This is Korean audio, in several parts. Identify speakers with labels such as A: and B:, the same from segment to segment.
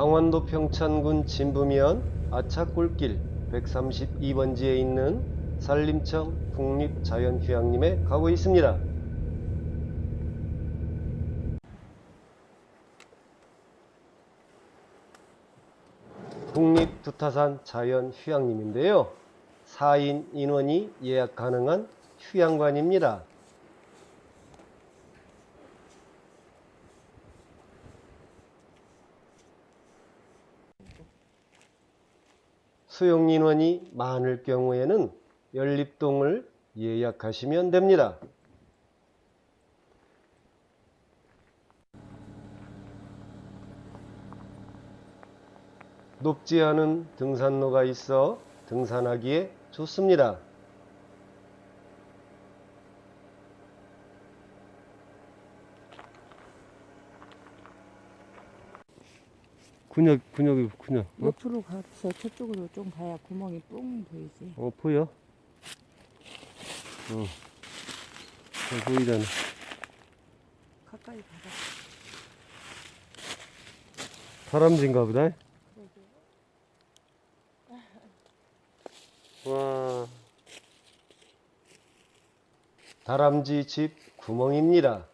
A: 강원도 평천군 진부면 아차골길 132번지에 있는 산림청 국립자연휴양림에 가고 있습니다. 국립두타산 자연휴양림인데요. 4인 인원이 예약 가능한 휴양관입니다. 수용 인원이 많을 경우에는 연립동을 예약하시면 됩니다. 높지 않은 등산로가 있어 등산하기에 좋습니다. 근육 근육이 근육
B: 옆으로 가서 저쪽으로 좀 가야 구멍이 뽕 보이지.
A: 어 보여? 어, 어 보이잖아.
B: 가까이 가봐.
A: 다람쥐인가 보다. 와. 다람쥐 집 구멍입니다.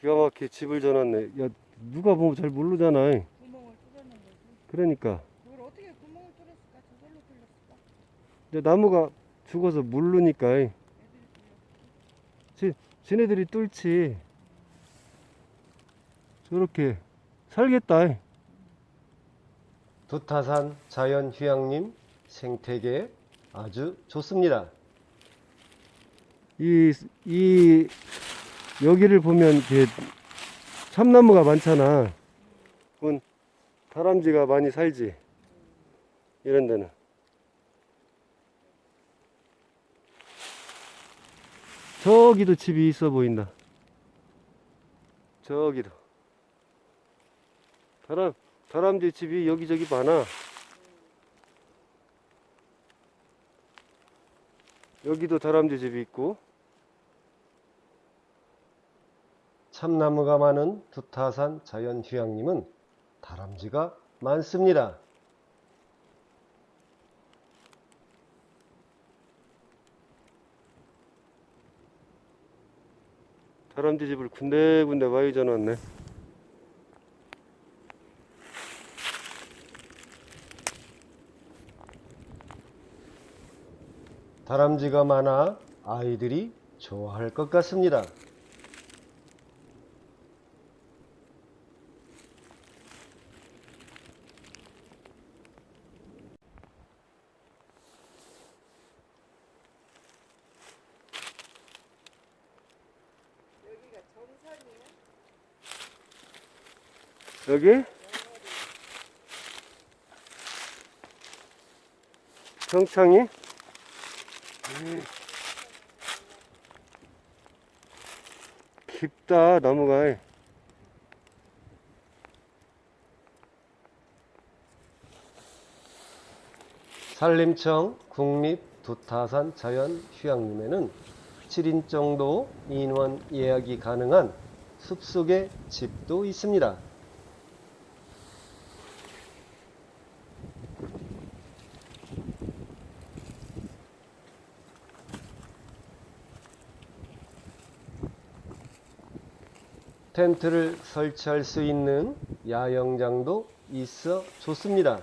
A: 기가 막히게 집을 져놨네. 야, 누가 보면 잘 모르잖아.
B: 구멍을 뚫어놓은 거지.
A: 그러니까.
B: 그걸 어떻게 구멍을 뚫었을까? 저걸로 뚫렸을까?
A: 이제 나무가 죽어서 물르니까.
B: 애들이 뚫렸어.
A: 지네들이 뚫지. 저렇게 살겠다. 두타산 자연휴양림 생태계 아주 좋습니다. 이, 이, 여기를 보면 이렇게 참나무가 많잖아. 그건 다람쥐가 많이 살지. 이런 데는. 저기도 집이 있어 보인다. 저기도. 다람, 다람쥐 집이 여기저기 많아. 여기도 다람쥐 집이 있고. 참나무가 많은 두타산 자연휴양림은 다람쥐가 많습니다. 다람쥐 집을 군데군데 많이 져놨네. 다람쥐가 많아 아이들이 좋아할 것 같습니다.
B: 여기?
A: 평창이? 깊다 나무가 산림청 국립 두타산 자연휴양림에는 7인 정도 인원 예약이 가능한 숲속의 집도 있습니다. 텐트를 설치할 수 있는 야영장도 있어 좋습니다.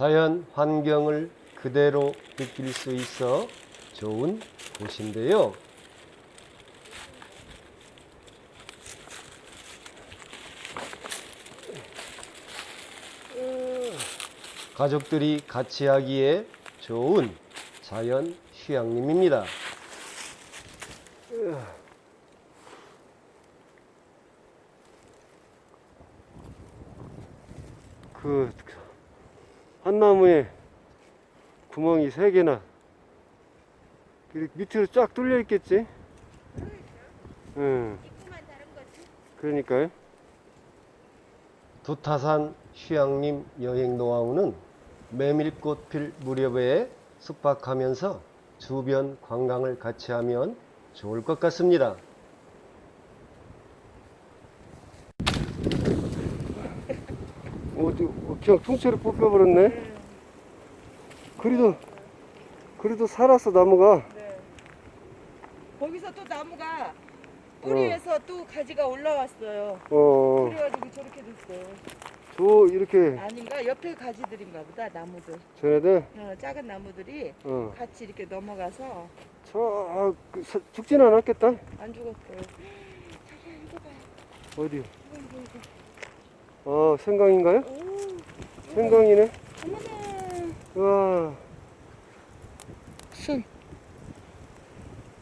A: 자연 환경을 그대로 느낄 수 있어 좋은 곳인데요. 가족들이 같이 하기에 좋은 자연 휴양림입니다. 그 한 나무에 구멍이 세 개나 밑으로 쫙 뚫려 있겠지? 응. 그러니까요. 두타산 휴양림 여행 노하우는 메밀꽃 필 무렵에 숙박하면서 주변 관광을 같이 하면 좋을 것 같습니다.
C: 어, 저, 어, 그냥 통째로 뽑혀버렸네. 그래도, 그래도 살았어, 나무가.
B: 네. 거기서 또 나무가 뿌리에서 또 가지가 올라왔어요.
C: 어,
B: 그래가지고 저렇게 됐어요.
C: 저, 이렇게,
B: 아닌가? 옆에 가지들인가 보다 나무들.
C: 쟤네들,
B: 어, 작은 나무들이
C: 어,
B: 같이 이렇게 넘어가서
C: 저, 아, 그, 사- 죽진 않았겠다.
B: 안 죽었어요. 자기야 이거 봐요.
C: 어디?
B: 이거 이거 이거.
C: 어, 생강인가요?
B: 오,
C: 생강이네. 와,
B: 순.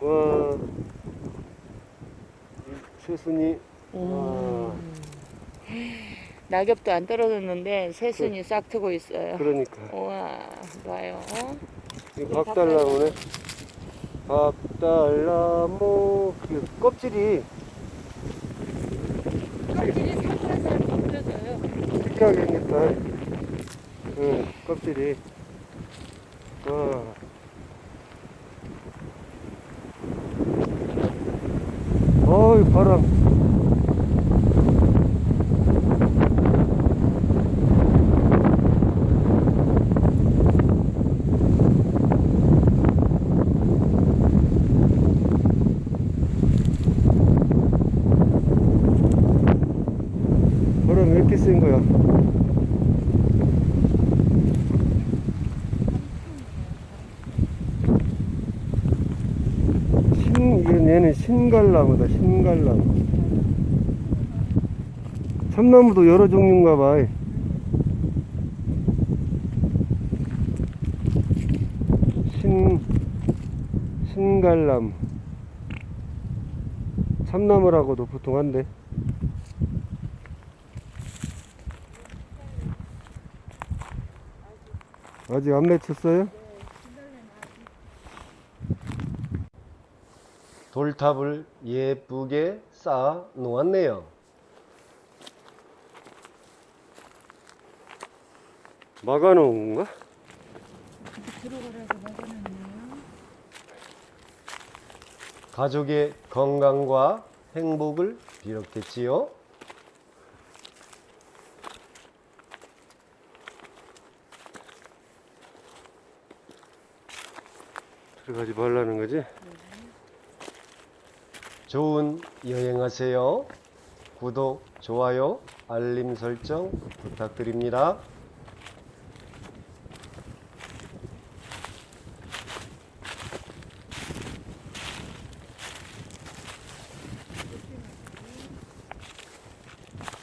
C: 와. 새순이, 와.
B: 낙엽도 안 떨어졌는데 새순이 싹 트고 있어요.
C: 그러니까.
B: 우와, 봐요.
C: 이 박달나무네. 박달나무, 그 껍질이
B: 껍질이 살살살 벗겨져요.
C: 특이하게 생겼다. 응, 껍질이. 와. 어이, 바람. 이렇게 센 거야? 신, 이건 얘는 신갈나무다, 신갈나무. 참나무도 여러 종류인가 봐. 신, 신갈나무. 참나무라고도 보통 한대. 아직 안 맺혔어요?
A: 돌탑을 예쁘게 쌓아 놓았네요.
C: 막아놓은 건가?
B: 들어가라고 막아놨네요.
A: 가족의 건강과 행복을 빌었겠지요.
C: 들어가지 말라는 거지?
A: 좋은 여행하세요. 구독, 좋아요, 알림 설정 부탁드립니다.